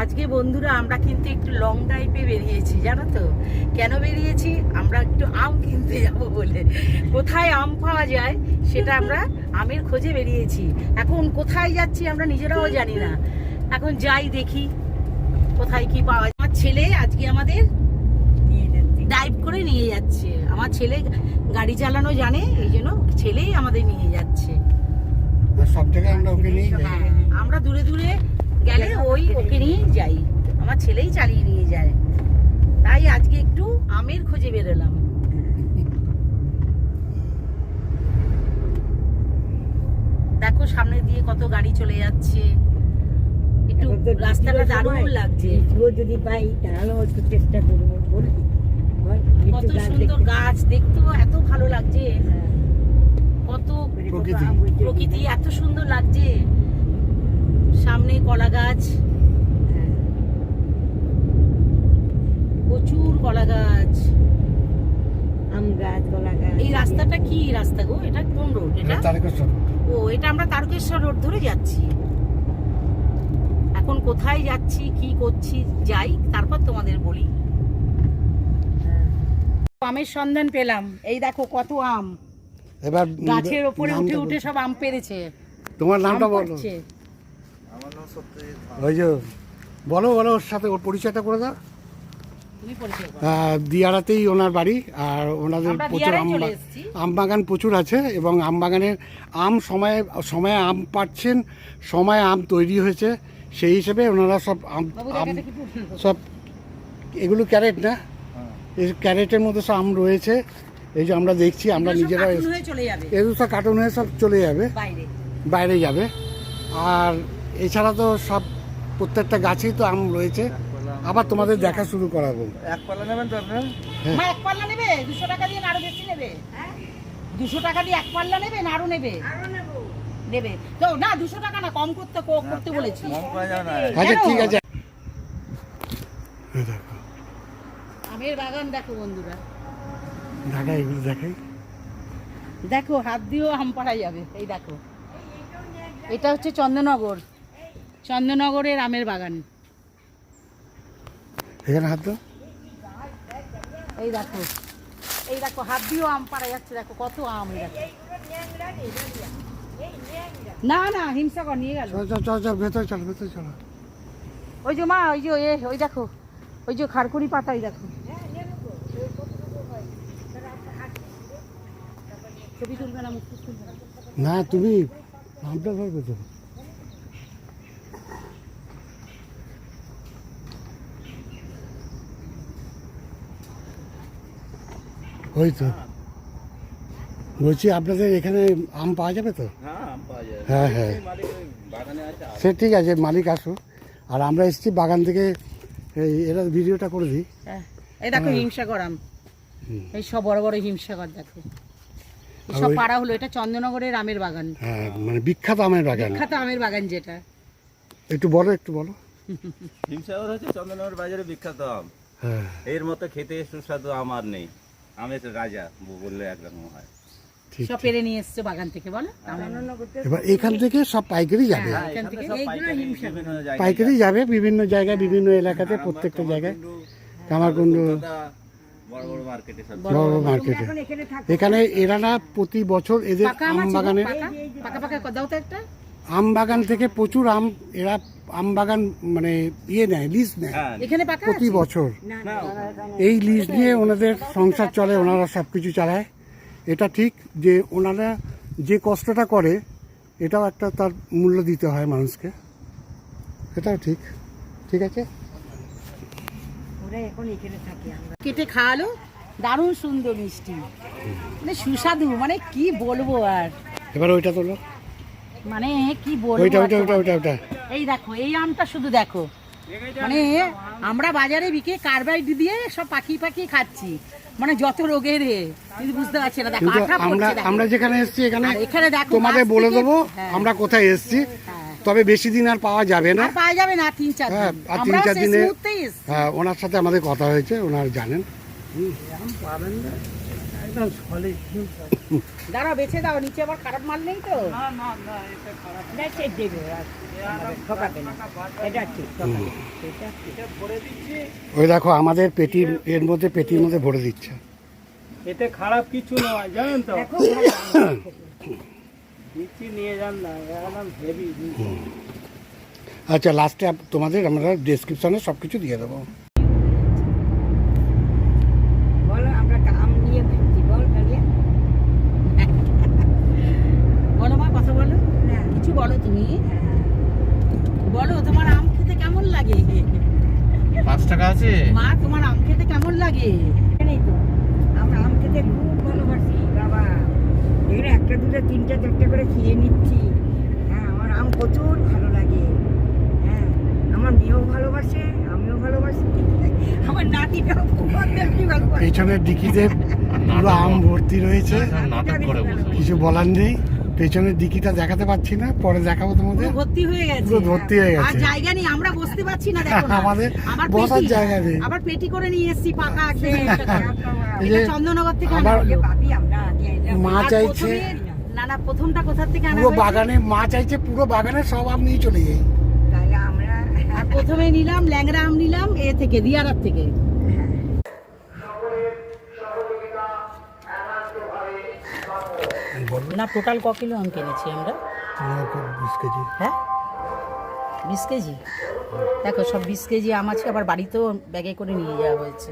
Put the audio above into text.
আজকে বন্ধুরা আমরা কিন্তু একটু লং ড্রাইভে বেরিয়েছি জানো তো? কেন বেরিয়েছি? আমরা একটু আম কিনতে যাব বলে। কোথায় আম পাওয়া যায় সেটা আমরা আমের খোঁজে বেরিয়েছি। এখন কোথায় যাচ্ছি আমরা নিজেরাও জানি না। এখন যাই দেখি কোথায় কি পাওয়া যায়। আমার ছেলে আজকে আমাদের ড্রাইভ করে নিয়ে যাচ্ছে। আমার ছেলে গাড়ি চালানো জানে এই জন্য ছেলেই আমাদের নিয়ে যাচ্ছে। সব জায়গায় আমরা ওকে নিয়ে হ্যাঁ, আমরা দূরে দূরে গেলে ওই ওকে নিয়েই যাই। আমার ছেলেই চালিয়ে নিয়ে যায়। তাই আজকে একটু আমের খোঁজে বেরোলাম। দেখো সামনে দিয়ে কত গাড়ি চলে যাচ্ছে। একটু রাস্তাটা দারুণ লাগছে। লিচুও যদি পাই তাহলেও একটু চেষ্টা করব বলবি? কত সুন্দর গাছ দেখতেও এত ভালো লাগছে। হ্যাঁ, কত প্রকৃতি। এত সুন্দর লাগছে। সামনে কলা গাছ। প্রচুর কলা গাছ। আম গাছ কলা গাছ। এই রাস্তাটা কি রাস্তা গো? এটা কোন রোড এটা তারকেশ্বর ও এটা আমরা তারকেশ্বর রোড ধরে যাচ্ছি। এখন কোথায় যাচ্ছি কি করছি যাই তারপর তোমাদের বলি। হ্যাঁ। আমের সন্ধান পেলাম। এই দেখো কত আম। এবার গাছের ওপরে উঠে উঠে সব আম পেরেছে। তোমার নামটা বলো। ওই যে বলো বলো ওর সাথে ওর পরিচয়টা করে দাও। দিয়ারাতেই ওনার বাড়ি আর ওনাদের প্রচুর আম বাগান প্রচুর আছে এবং আম বাগানের আম সময়ে সময়ে আম পাচ্ছেন সময়ে আম তৈরি হয়েছে সেই হিসেবে ওনারা সব আম আম? সব এগুলো ক্যারেট না? এই ক্যারেটের মধ্যে সব আম রয়েছে এই যে আমরা দেখছি আমরা নিজেরা কার্টুন হয়ে চলে যাবে। এগুলো সব কার্টুন হয়ে সব চলে যাবে। বাইরে। বাইরে যাবে। আর এছাড়া তো সব প্রত্যেকটা গাছেই তো আম রয়েছে। আবার তোমাদের দেখা শুরু করাবো। এক পাল্লা নেবেন তো আপনার? হ্যাঁ। এক পাল্লা নেবে? দুশো টাকা দিয়ে আরও বেশি নেবে? দুশো টাকা দিয়ে এক পাল্লা নেবে? না আরও নেবে? নেবে। তো না দুশো টাকা না কম করতে করতে বলেছি। আচ্ছা ঠিক আছে। দেখো। আমের বাগান দেখো বন্ধুরা। দেখাই এগুলো দেখাই। দেখো হাত দিয়েও আম পাড়া যাবে। এই দেখো। এটা হচ্ছে চন্দননগর চন্দননগরের আমের বাগান। এখানে হাত দাও। এই দেখো এই দেখো হাত দিয়েও আম পাড়া যাচ্ছে দেখো কত আম দেখো। না না হিংসাকর নিয়ে গেল। ভেতরে চলো ভেতরে চলো। ওই যে মা ওই যে এ ওই দেখো ওই যে খারকুড়ি পাতাই দেখো। ছবি তুলবে না মুখ তুলবে না তুমি আমটা ধরবে তো। ওই তো। বলছি আপনাদের এখানে আম পাওয়া যাবে তো? হ্যাঁ আম পাওয়া যাবে হ্যাঁ হ্যাঁ। এই মালিক ওই বাগানে আছে সে ঠিক আছে মালিক আসুক। আর আমরা এসেছি বাগান থেকে এই এরা ভিডিওটা করে দিই। হ্যাঁ, এই দেখো হ্যাঁ। হিমসাগর আম। এই সব বড় বড় হিমসাগর দেখো। সব পাড়া হলো এটা চন্দননগরের আমের বাগান। হ্যাঁ মানে বিখ্যাত আমের বাগান। বিখ্যাত আমের বাগান যেটা। একটু বলো একটু বলো। হিমসাগর হচ্ছে চন্দননগর বাজারে বিখ্যাত আম। হ্যাঁ। এর মতো খেতে সুস্বাদু আম আর নেই। আমের রাজা বললে একরকম হয়। সব পেরে নিয়ে এসছে বাগান থেকে বলো? এবার এখান থেকে সব পাইকারি যাবে। হ্যাঁ, এখান থেকে সব পাইকারি হিমসাগর। বিভিন্ন জায়গায় পাইকারি যাবে। বিভিন্ন জায়গায় বিভিন্ন এলাকাতে প্রত্যেকটা জায়গায়। কামারকুণ্ডু বড় বড় মার্কেটে সব বড় বড় মার্কেটে এখন এখানে এরা না প্রতি বছর এদের আম আম বাগানে পাকা? পাকা পাকা দাও তো একটা। আম বাগান থেকে প্রচুর আম এরা আম বাগান মানে ইয়ে নেয় লিজ নেয় হ্যাঁ প্রতি বছর। এই লিজ নিয়ে ওনাদের সংসার চলে ওনারা সব কিছু চালায়। এটা ঠিক যে ওনারা যে কষ্টটা করে এটাও একটা তার মূল্য দিতে হয় মানুষকে। এটাও ঠিক। ঠিক আছে? কেটে খাওয়ালো দারুণ সুন্দর মিষ্টি। মানে সুস্বাদু মানে কি বলব আর। এবার ওইটা তোলো। মানে কি বলব ওইটা ওইটা ওইটা ওইটা ওইটা। এই দেখো এই আমটা শুধু দেখো। মানে আমরা বাজারে বিকে কার্বাইড দিয়ে সব পাখি পাখি খাচ্ছি। মানে যত রোগের কিন্তু বুঝতে পারছি না। দেখো আঠা আমরা আমরা যেখানে এসেছি এখানে এখানে দেখো তোমাদের বলে দেবো হ্যাঁ। আমরা কোথায় এসেছি। হ্যাঁ। তবে বেশি দিন আর পাওয়া যাবে না। আর পাওয়া যাবে না তিন চার হ্যাঁ, দিন। আর তিন চার দিনে- মুহূর্তেই হ্যাঁ ওনার সাথে আমাদের কথা হয়েছে ওনার জানেন। একদম সলিড দাঁড়া বেছে দাও নিচে আবার খারাপ মাল নেই তো? না সে দেবে ঠকাবে না। এটা ঠিক ঠকাবে না। এটা ঠিক ওই দেখো আমাদের পেটির এর মধ্যে পেটির মধ্যে ভরে দিচ্ছে। এতে খারাপ কিছু নয় জানেন তো? দেখো নিয়ে যান না একদম হেভি আচ্ছা লাস্টে তোমাদের আমরা ডেসক্রিপশনে সব কিছু দিয়ে দেবো বলো আমরা আম নিয়ে ফেলছি বল কালিয়া বলো মা কথা বলো তুমি। বলো তোমার আম খেতে কেমন লাগে? পাঁচ টাকা আছে? মা তোমার আম খেতে কেমন লাগে? নেই তো আমরা আম খেতে খুব ভালোবাসি বাবা। এখানে একটা দুটো তিনটা চারটে করে খেয়ে নিচ্ছি। হ্যাঁ আমার আম প্রচুর ভালো লাগে। হ্যাঁ আমার মেয়েও ভালোবাসে আমিও ভালোবাসি। আমার নাতিটাও খুব ভালোবাসে। পেছনের ডিকিতে পুরো আম ভর্তি রয়েছে। নাটক করে বসে কিছু বলার নেই। পেছনের ডিকিটা দেখাতে পাচ্ছি না পরে দেখাবো তোমাদের। ভর্তি হয়ে গেছে। পুরো ভর্তি হয়ে গেছে। আর জায়গা নেই আমরা বসতে পারছি না দেখো আমাদের আবার বসার পেটি- জায়গা নেই। আবার পেটি করে নিয়ে এসেছি পাকা একদম এই এটা চন্দননগর থেকে আবার আমরা মা চাইছে প্রথমে- না না প্রথমটা কোথা থেকে আনা পুরো বাগানে মা চাইছে পুরো বাগানে সব আম নিয়ে চলে যাই। তাহলে আমরা আর প্রথমে নিলাম ল্যাংড়া আম নিলাম এ থেকে দিয়ারার থেকে। না টোটাল ক কিলো আম কিনেছি আমরা? বিশ কেজি। হ্যাঁ? বিশ কেজি? দেখো সব বিশ কেজি আম আছে আবার বাড়িতেও ব্যাগে করে নিয়ে যাওয়া হয়েছে।